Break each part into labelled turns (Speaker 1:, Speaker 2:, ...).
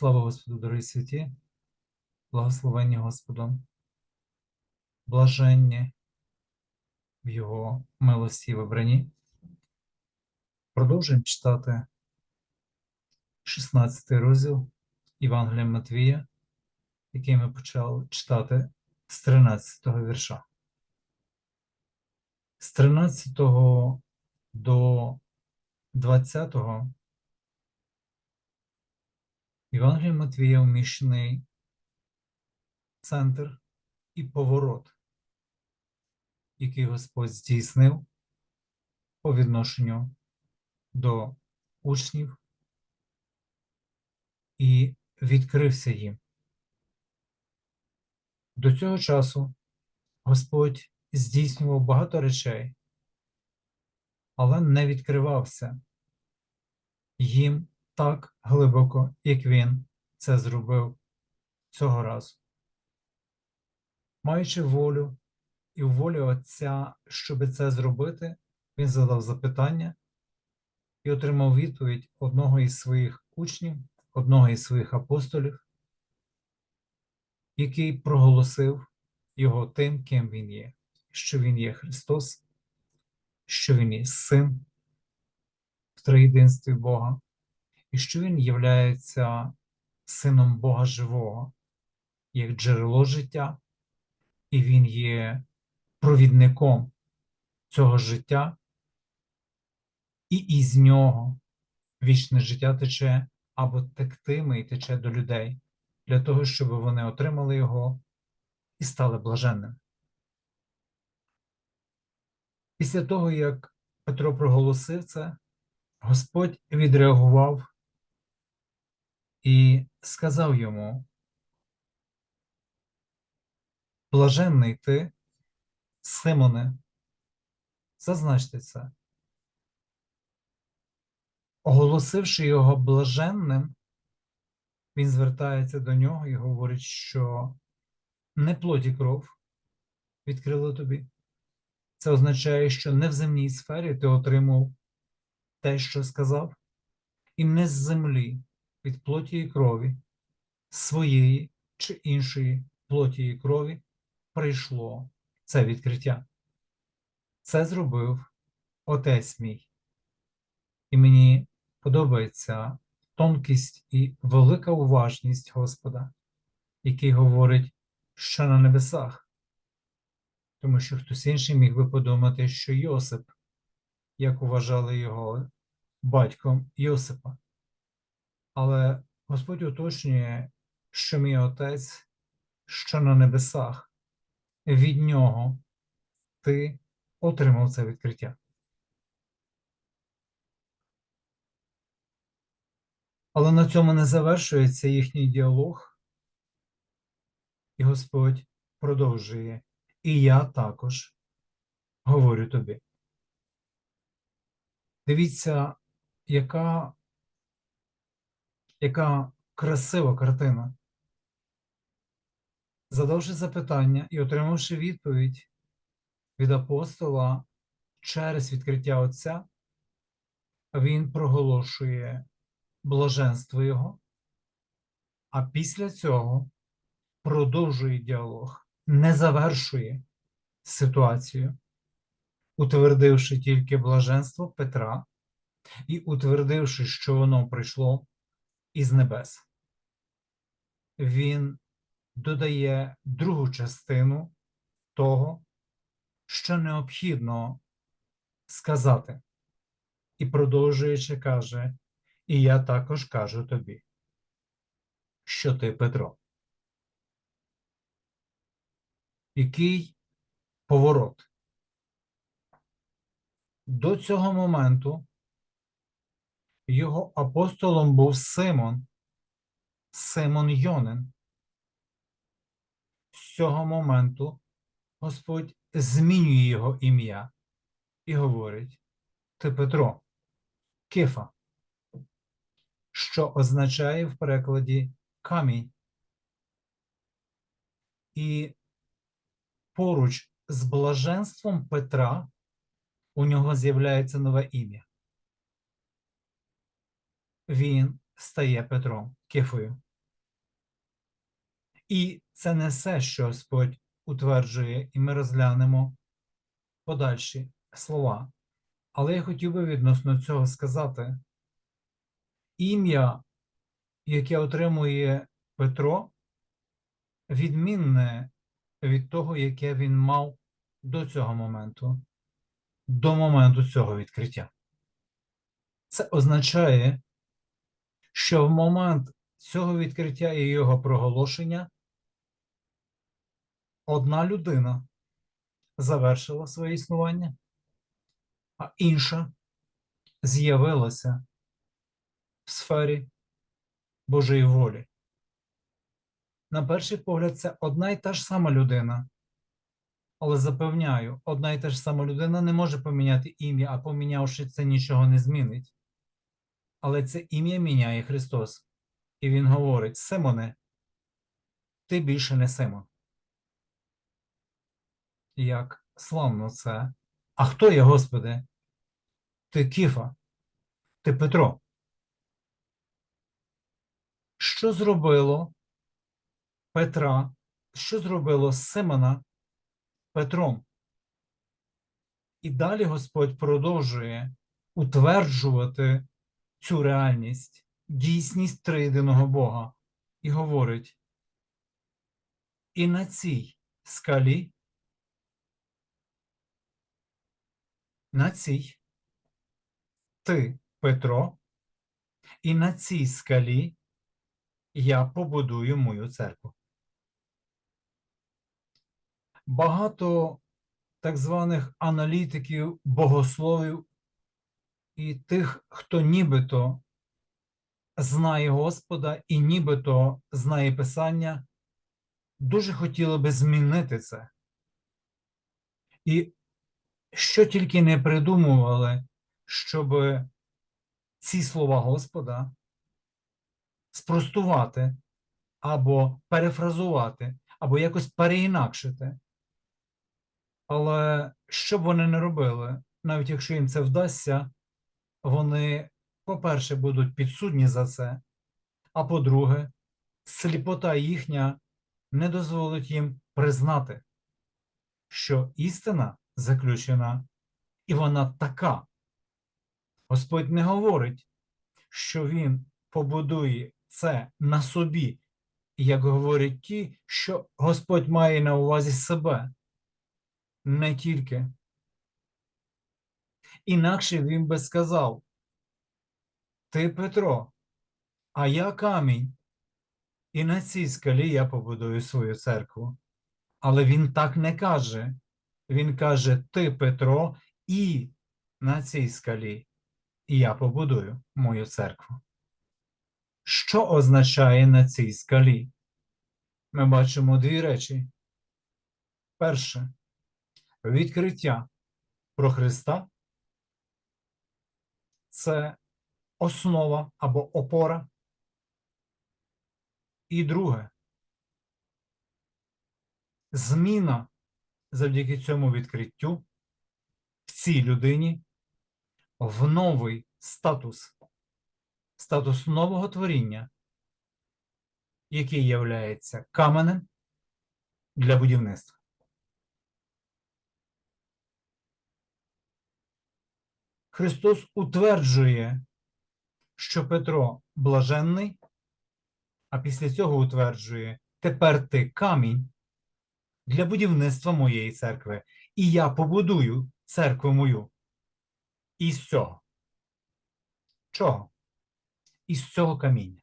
Speaker 1: Слава Господу, дорогі святі, благословенні Господом, блаженні в Його милості і вибранні. Продовжуємо читати 16 розділ Євангелія Матвія, який ми почали читати з 13 вірша. З 13 до 20 Євангелія Матвія вміщений центр і поворот, який Господь здійснив по відношенню до учнів і відкрився їм. До цього часу Господь здійснював багато речей, але не відкривався їм так глибоко, як він це зробив цього разу. Маючи волю і волю Отця, щоб це зробити, він задав запитання і отримав відповідь одного із своїх учнів, одного із своїх апостолів, який проголосив його тим, ким він є, що він є Христос, що він є Син в триєдинстві Бога, і що він являється сином Бога Живого, як джерело життя, і він є провідником цього життя, і із нього вічне життя тече або тектиме і тече до людей, для того, щоб вони отримали його і стали блаженними. Після того, як Петро проголосив це, Господь відреагував і сказав йому: Блаженний ти, Симоне, зазначте це. Оголосивши його блаженним, він звертається до нього і говорить, що не плоть і кров відкрили тобі. Це означає, що не в земній сфері ти отримав те, що сказав, і не з землі від плоті і крові, своєї чи іншої плоті і крові прийшло це відкриття. Це зробив отець мій. І мені подобається тонкість і велика уважність Господа, який говорить, що на небесах. Тому що хтось інший міг би подумати, що Йосип, як вважали його батьком Йосипа. Але Господь уточнює, що мій отець, що на небесах, від нього ти отримав це відкриття. Але на цьому не завершується їхній діалог, і Господь продовжує. І я також говорю тобі. Дивіться, яка, яка красива картина. Задавши запитання і отримавши відповідь від апостола через відкриття Отця, він проголошує блаженство Його, а після цього продовжує діалог, не завершує ситуацію, утвердивши тільки блаженство Петра і утвердивши, що воно прийшло із небес. Він додає другу частину того, що необхідно сказати, і продовжуючи каже, і я також кажу тобі, що ти Петро. Який поворот? До цього моменту його апостолом був Симон, Симон Йонин. З цього моменту Господь змінює його ім'я і говорить: Ти Петро, Кифа, що означає в перекладі камінь. І поруч з блаженством Петра у нього з'являється нове ім'я. Він стає Петром, Кефою. І це не все, що Господь утверджує, і ми розглянемо подальші слова. Але я хотів би відносно цього сказати: ім'я, яке отримує Петро, відмінне від того, яке він мав до цього моменту, до моменту цього відкриття. Це означає, що в момент цього відкриття і його проголошення одна людина завершила своє існування, а інша з'явилася в сфері Божої волі. На перший погляд, це одна і та ж сама людина. Але запевняю, одна і та ж сама людина не може поміняти ім'я, а помінявши це нічого не змінить. Але це ім'я міняє Христос. І Він говорить: Симоне, ти більше не Симон. Як славно це. А хто є, Господи? Ти Кіфа, ти Петро. Що зробило Петра? Що зробило Симона Петром? І далі Господь продовжує утверджувати цю реальність, дійсність триєдиного Бога, і говорить: і на цій скалі, на цій ти, Петро, і на цій скалі я побудую мою церкву. Багато так званих аналітиків, богословів і тих, хто нібито знає Господа і нібито знає Писання, дуже хотіли би змінити це. І що тільки не придумували, щоб ці слова Господа спростувати або перефразувати, або якось переінакшити. Але що б вони не робили, навіть якщо їм це вдасться, вони, по-перше, будуть підсудні за це, а по-друге, сліпота їхня не дозволить їм признати, що істина заключена, і вона така. Господь не говорить, що Він побудує це на собі, як говорять ті, що Господь має на увазі себе, не тільки. Інакше він би сказав: Ти Петро, а я камінь, і на цій скалі я побудую свою церкву. Але він так не каже. Він каже: Ти Петро, і на цій скалі я побудую мою церкву. Що означає на цій скалі? Ми бачимо дві речі. Перше відкриття про Христа це основа або опора. І друге зміна завдяки цьому відкриттю в цій людині в новий статус, статус нового творіння, який являється каменем для будівництва. Христос утверджує, що Петро блаженний, а після цього утверджує, тепер ти камінь для будівництва моєї церкви, і я побудую церкву мою. Із цього. Чого? Із цього каміння.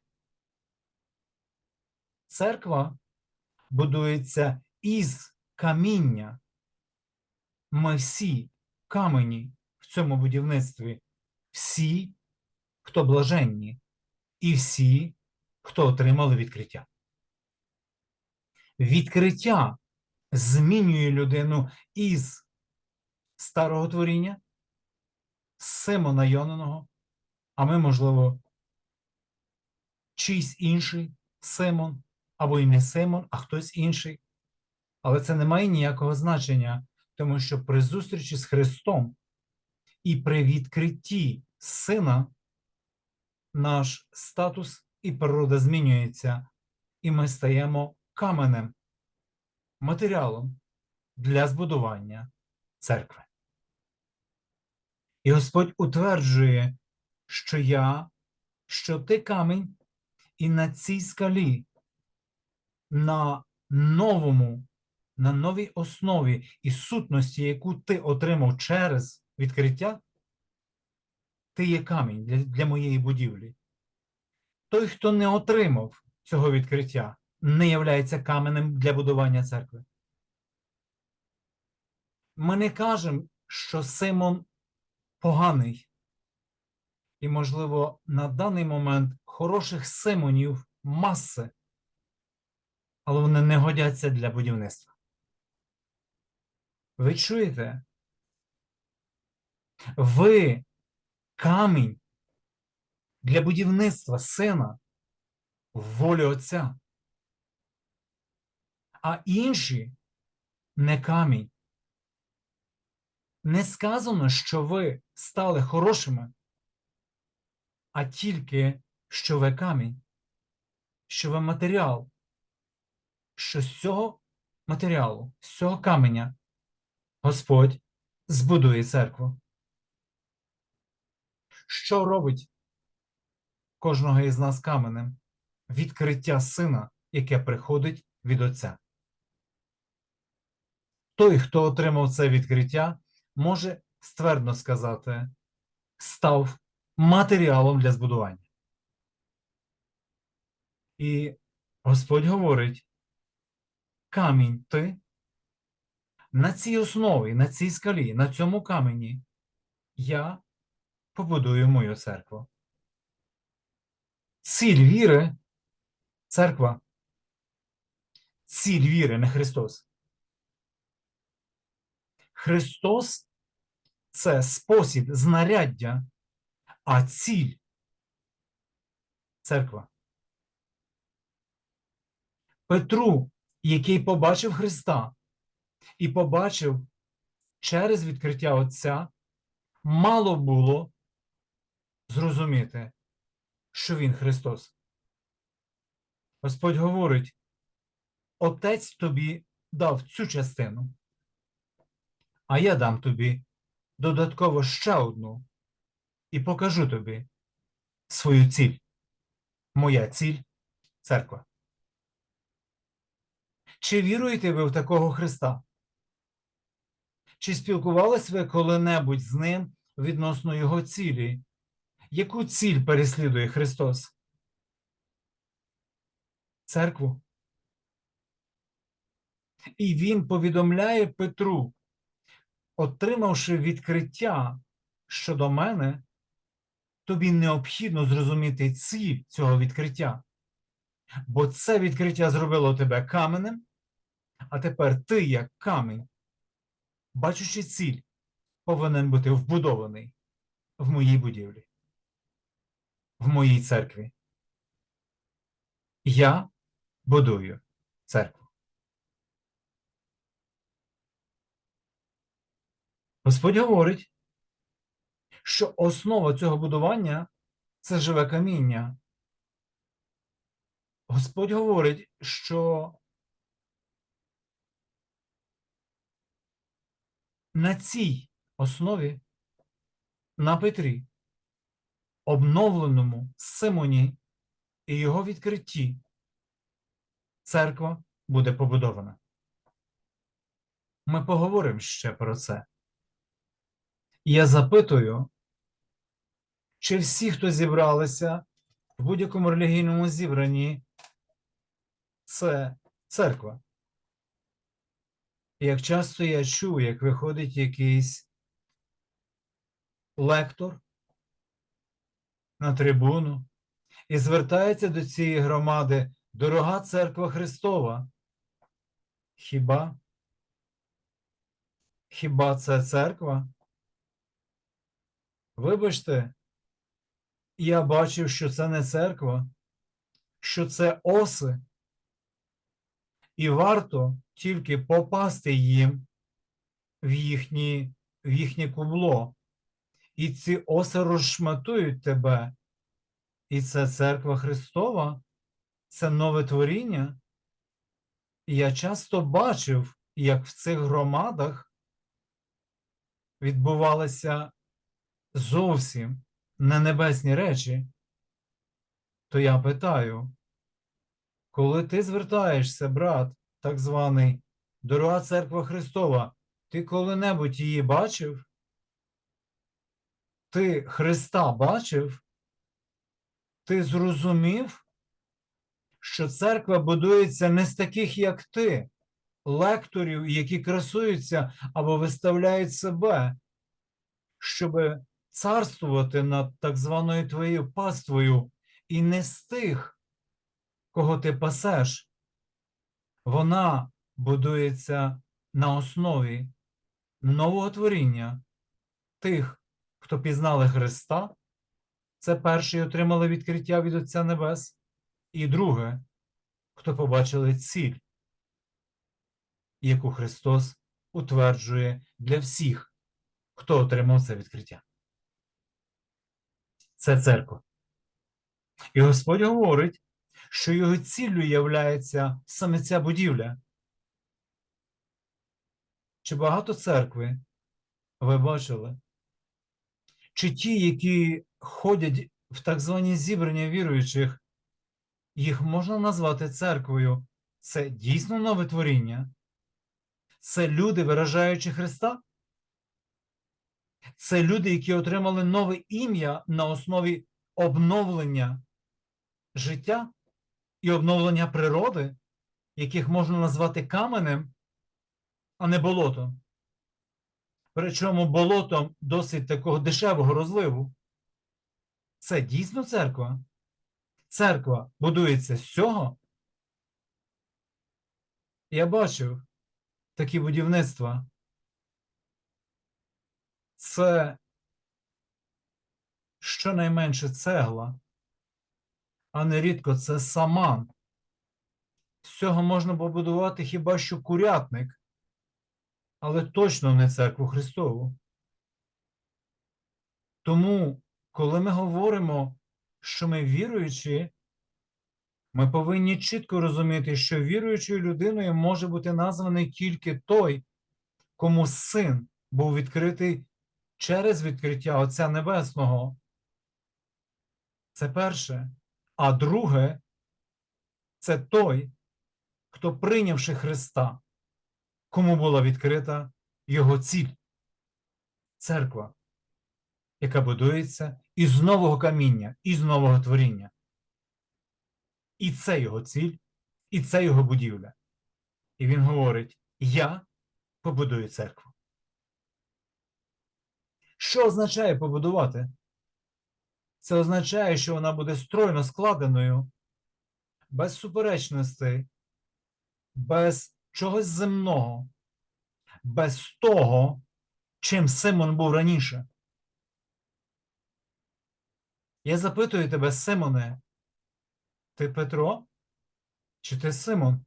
Speaker 1: Церква будується із каміння. Ми всі камені в цьому будівництві, всі, хто блаженні, і всі, хто отримали відкриття. Відкриття змінює людину із старого творіння, Симона Йониного, а ми, можливо, чийсь інший Симон, або і не Симон, а хтось інший. Але це не має ніякого значення, тому що при зустрічі з Христом і при відкритті Сина наш статус і природа змінюється, і ми стаємо каменем, матеріалом для збудування церкви. І Господь утверджує, що я, що ти камінь, і на цій скалі, на новому, на новій основі і сутності, яку ти отримав через відкриття, ти є камінь для, для моєї будівлі. Той, хто не отримав цього відкриття, не являється каменем для будування церкви. Ми не кажемо, що Симон поганий. І, можливо, на даний момент хороших Симонів маси, але вони не годяться для будівництва. Ви чуєте? Ви камінь для будівництва сина в волі Отця. А інші не камінь. Не сказано, що ви стали хорошими, а тільки, що ви камінь, що ви матеріал, що з цього матеріалу, з цього каменя Господь збудує церкву. Що робить кожного із нас каменем? Відкриття сина, яке приходить від Отця. Той, хто отримав це відкриття, може ствердно сказати, став матеріалом для збудування. І Господь говорить: камінь ти на цій основі, на цій скалі, на цьому камені я побудую мою церкву. Ціль віри церква. Ціль віри, не Христос. Христос це спосіб знаряддя, а ціль церква. Петру, який побачив Христа і побачив через відкриття Отця, мало було зрозуміти, що Він Христос. Господь говорить: Отець тобі дав цю частину, а я дам тобі додатково ще одну і покажу тобі свою ціль. Моя ціль церква. Чи віруєте ви в такого Христа? Чи спілкувались ви коли-небудь з ним відносно Його цілі? Яку ціль переслідує Христос? Церкву. І Він повідомляє Петру, отримавши відкриття щодо мене, тобі необхідно зрозуміти ціль цього відкриття. Бо це відкриття зробило тебе каменем, а тепер ти, як камінь, бачучи ціль, повинен бути вбудований в моїй будівлі, в моїй церкві. Я будую церкву. Господь говорить, що основа цього будування це живе каміння. Господь говорить, що на цій основі на Петрі, обновленому Симоні і його відкритті, церква буде побудована. Ми поговоримо ще про це. Я запитую, чи всі, хто зібралися в будь-якому релігійному зібранні, це церква. Як часто я чую, як виходить якийсь лектор на трибуну і звертається до цієї громади дорога церква Христова. Хіба? Хіба це церква? Вибачте, я бачив, що це не церква, що це оси, і варто тільки попасти їм в, їхні, в їхнє кубло. І ці оси розшматують тебе. І це церква Христова, це нове творіння. я часто бачив, як в цих громадах відбувалися зовсім не небесні речі, то я питаю, коли ти звертаєшся, брат, так званий, дорога церква Христова, ти коли-небудь її бачив? Ти Христа бачив? Ти зрозумів, що церква будується не з таких, як ти, лекторів, які красуються або виставляють себе, щоб царствувати над так званою твоєю паствою, і не з тих, кого ти пасеш. Вона будується на основі нового творіння тих, хто пізнали Христа. Це перше і отримали відкриття від Отця Небес. І друге, хто побачили ціль, яку Христос утверджує для всіх, хто отримав це відкриття. Це церква. І Господь говорить, що його ціллю являється саме ця будівля. Чи багато церкви ви бачили? Чи ті, які ходять в так звані зібрання віруючих, їх можна назвати церквою? Це дійсно нове творіння? Це люди, виражаючи Христа? Це люди, які отримали нове ім'я на основі обновлення життя і обновлення природи, яких можна назвати каменем, а не болотом. Причому болотом досить такого дешевого розливу. Це дійсно церква. Церква будується з цього. Я бачив такі будівництва. Це щонайменше цегла, а нерідко це саман. З цього можна побудувати хіба що курятник, але точно не церкву Христову. Тому, коли ми говоримо, що ми віруючі, ми повинні чітко розуміти, що віруючою людиною може бути названий тільки той, кому син був відкритий через відкриття Отця Небесного. Це перше. А друге, це той, хто прийнявши Христа, кому була відкрита його ціль церква, яка будується із нового каміння, із нового творіння. І це його ціль, і це його будівля. І він говорить: Я побудую церкву. Що означає побудувати? Це означає, що вона буде стройно складеною, без суперечностей, без чогось земного, без того, чим Симон був раніше. Я запитую тебе, Симоне, ти Петро? Чи ти Симон?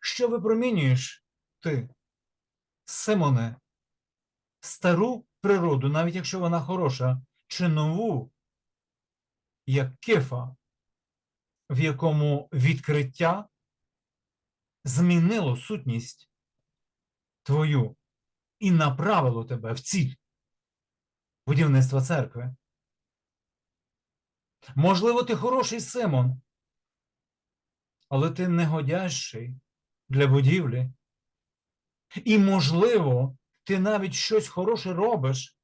Speaker 1: Що випромінюєш ти, Симоне, стару природу, навіть якщо вона хороша, чи нову, як кефа, в якому відкриття змінило сутність твою і направило тебе в ціль будівництва церкви. Можливо, ти хороший Симон, але ти негодящий для будівлі. І, можливо, ти навіть щось хороше робиш,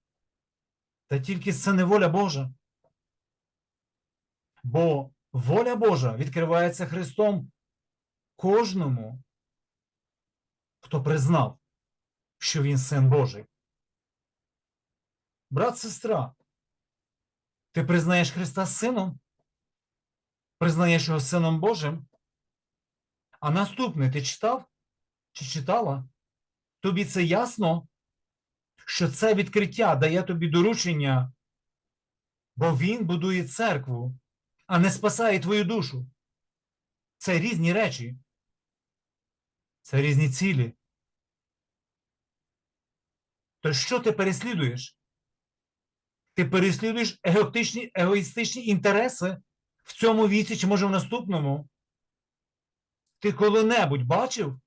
Speaker 1: та тільки це не воля Божа. Бо воля Божа відкривається Христом кожному, хто признав, що він син Божий. Брат, сестра, ти признаєш Христа сином? Признаєш його сином Божим? А наступне ти читав чи читала? Тобі це ясно, що це відкриття дає тобі доручення, бо він будує церкву, а не спасає твою душу. Це різні речі. Це різні цілі. То що ти переслідуєш? Ти переслідуєш егоїстичні, егоїстичні інтереси в цьому віці, чи може в наступному? Ти коли-небудь бачив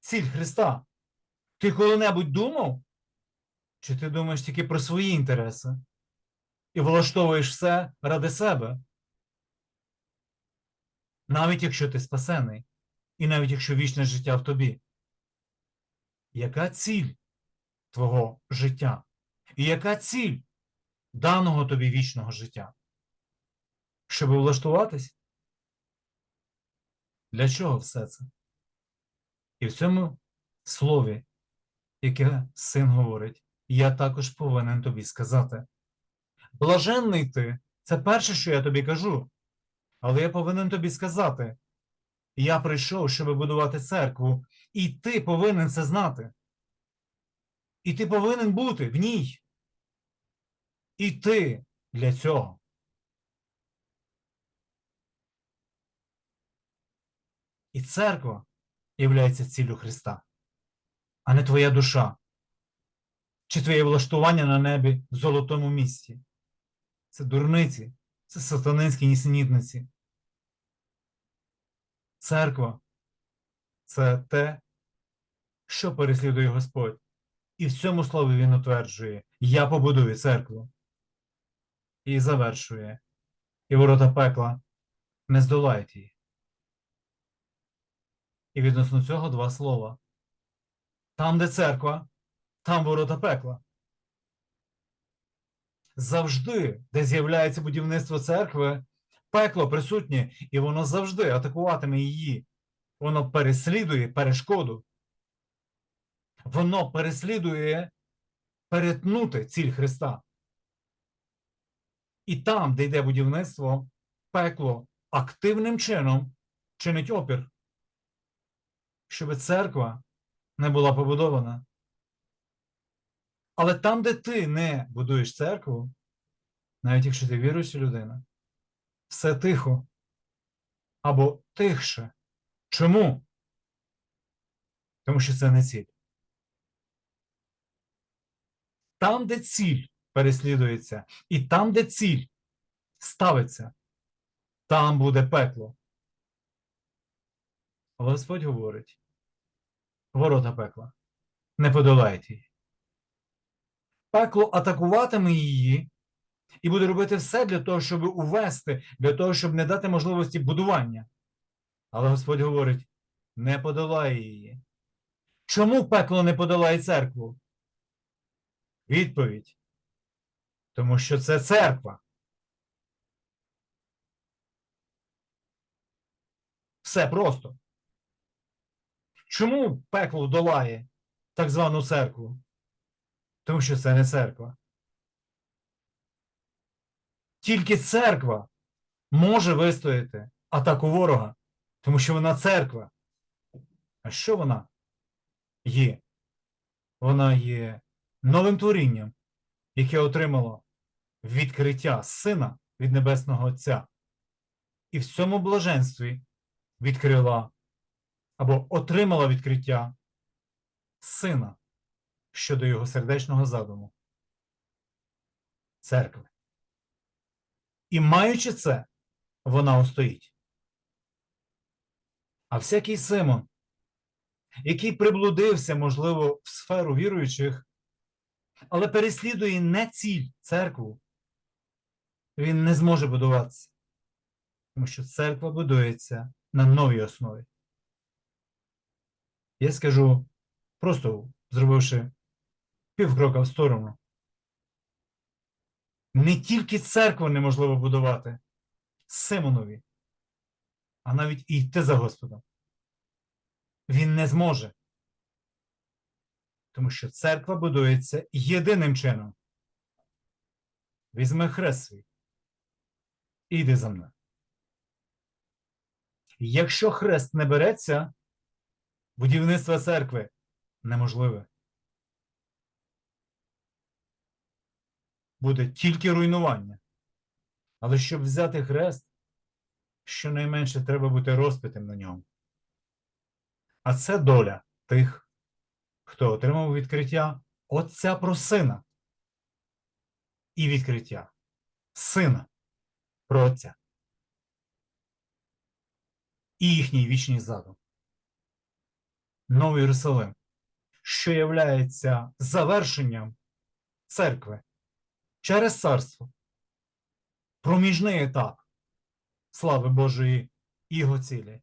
Speaker 1: ціль Христа? Ти коли-небудь думав? Чи ти думаєш тільки про свої інтереси і влаштовуєш все ради себе? Навіть якщо ти спасений, і навіть якщо вічне життя в тобі. Яка ціль твого життя? І яка ціль даного тобі вічного життя? Щоб влаштуватись? Для чого все це? І в цьому слові, яке син говорить, я також повинен тобі сказати. Блаженний ти, це перше, що я тобі кажу. Але я повинен тобі сказати: я прийшов, щоб будувати церкву, і ти повинен це знати. І ти повинен бути в ній. І ти для цього. І церква являється ціллю Христа, а не твоя душа, чи твоє влаштування на небі в золотому місці. Це дурниці, це сатанинські нісенітниці. Церква це те, що переслідує Господь. І в цьому слові Він утверджує: Я побудую церкву. І завершує. І ворота пекла не здолають її. І відносно цього два слова. Там, де церква, там ворота пекла. Завжди, де з'являється будівництво церкви, пекло присутнє, і воно завжди атакуватиме її. Воно переслідує перешкоду. Воно переслідує перетнути ціль Христа. І там, де йде будівництво, пекло активним чином чинить опір, щоб церква не була побудована. Але там, де ти не будуєш церкву, навіть якщо ти віруюча людина, все тихо або тихше. Чому? Тому що це не ціль. Там, де ціль переслідується, і там, де ціль ставиться, там буде пекло. Але Господь говорить: ворота пекла, не подолайте її. Пекло атакуватиме її і буде робити все для того, щоб увести, для того, щоб не дати можливості будування. Але Господь говорить: не подолає її. Чому пекло не подолає церкву? Відповідь. Тому що це церква. Все просто. Чому пекло долає так звану церкву? Тому що це не церква. Тільки церква може вистояти атаку ворога, тому що вона церква. А що вона є? Вона є новим творінням, яке отримало відкриття Сина від Небесного Отця. І в цьому блаженстві відкрила або отримала відкриття Сина щодо його сердечного задуму церкви. І маючи це, вона устоїть. А всякий Симон, який приблудився, можливо, в сферу віруючих, але переслідує не ціль церкву, він не зможе будуватися. Тому що церква будується на новій основі. Я скажу, просто зробивши півкрока в сторону. Не тільки церкву неможливо будувати Симонові, а навіть і йти за Господом. Він не зможе. Тому що церква будується єдиним чином. Візьми хрест свій і йди за мною. Якщо хрест не береться, будівництво церкви неможливе. Буде тільки руйнування. Але щоб взяти хрест, щонайменше треба бути розпитим на ньому. А це доля тих, хто отримав відкриття Отця про сина і відкриття Сина про Отця. І їхній вічний задум. Новий Єрусалим, що являється завершенням церкви через царство. Проміжний етап слави Божої його цілі.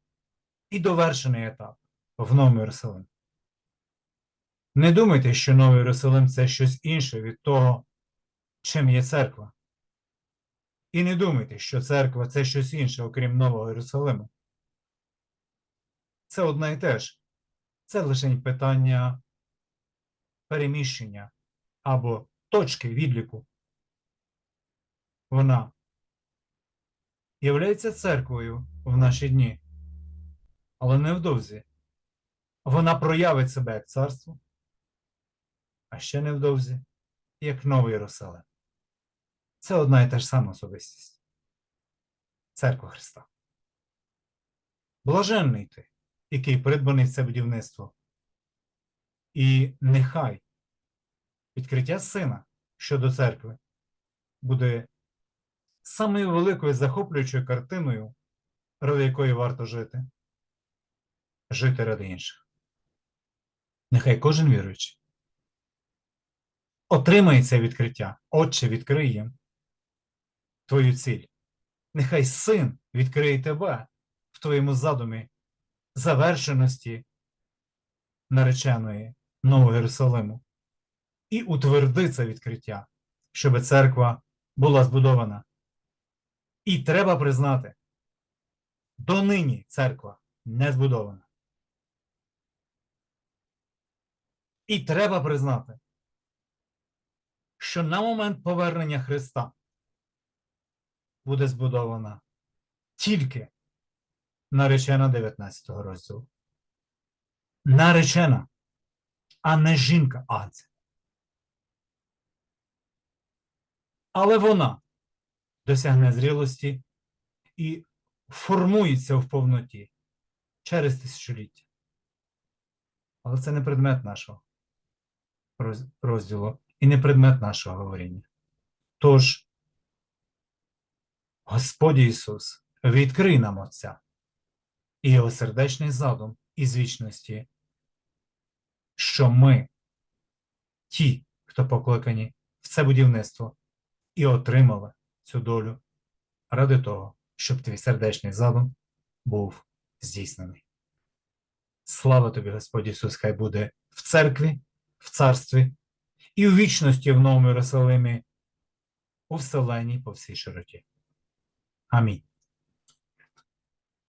Speaker 1: І довершений етап в Новому Єрусалимі. Не думайте, що Новий Єрусалим це щось інше від того, чим є церква. І не думайте, що церква це щось інше, окрім Нового Єрусалиму. Це одне і те ж. Це лише питання переміщення або точки відліку. Вона являється церквою в наші дні, але невдовзі. Вона проявить себе як царство, а ще невдовзі, як Новий Єрусалим. Це одна і та ж сама особистість. Церква Христа. Блаженний ти, який придбаний це будівництво. І нехай відкриття сина щодо церкви буде самою великою захоплюючою картиною, ради якої варто жити. Жити ради інших. Нехай кожен віруючий отримає це відкриття. Отче, відкрий їм твою ціль. Нехай син відкриє тебе в твоєму задумі завершеності нареченої Нового Єрусалиму і утверди це відкриття, щоб церква була збудована. І треба признати, донині церква не збудована. І треба признати, що на момент повернення Христа буде збудована тільки наречена 19 розділу. Наречена, а не жінка Агця. Але вона досягне зрілості і формується в повноті через тисячоліття. Але це не предмет нашого розділу і не предмет нашого говоріння. Тож, Господь Ісус, відкрий нам Отця і його сердечний задум із вічності, що ми, ті, хто покликані в це будівництво, і отримали цю долю ради того, щоб твій сердечний задум був здійснений. Слава тобі, Господь Ісус, хай буде в церкві, в царстві і у вічності в Новому Єрусалимі, у вселенні по всій широті. Амінь.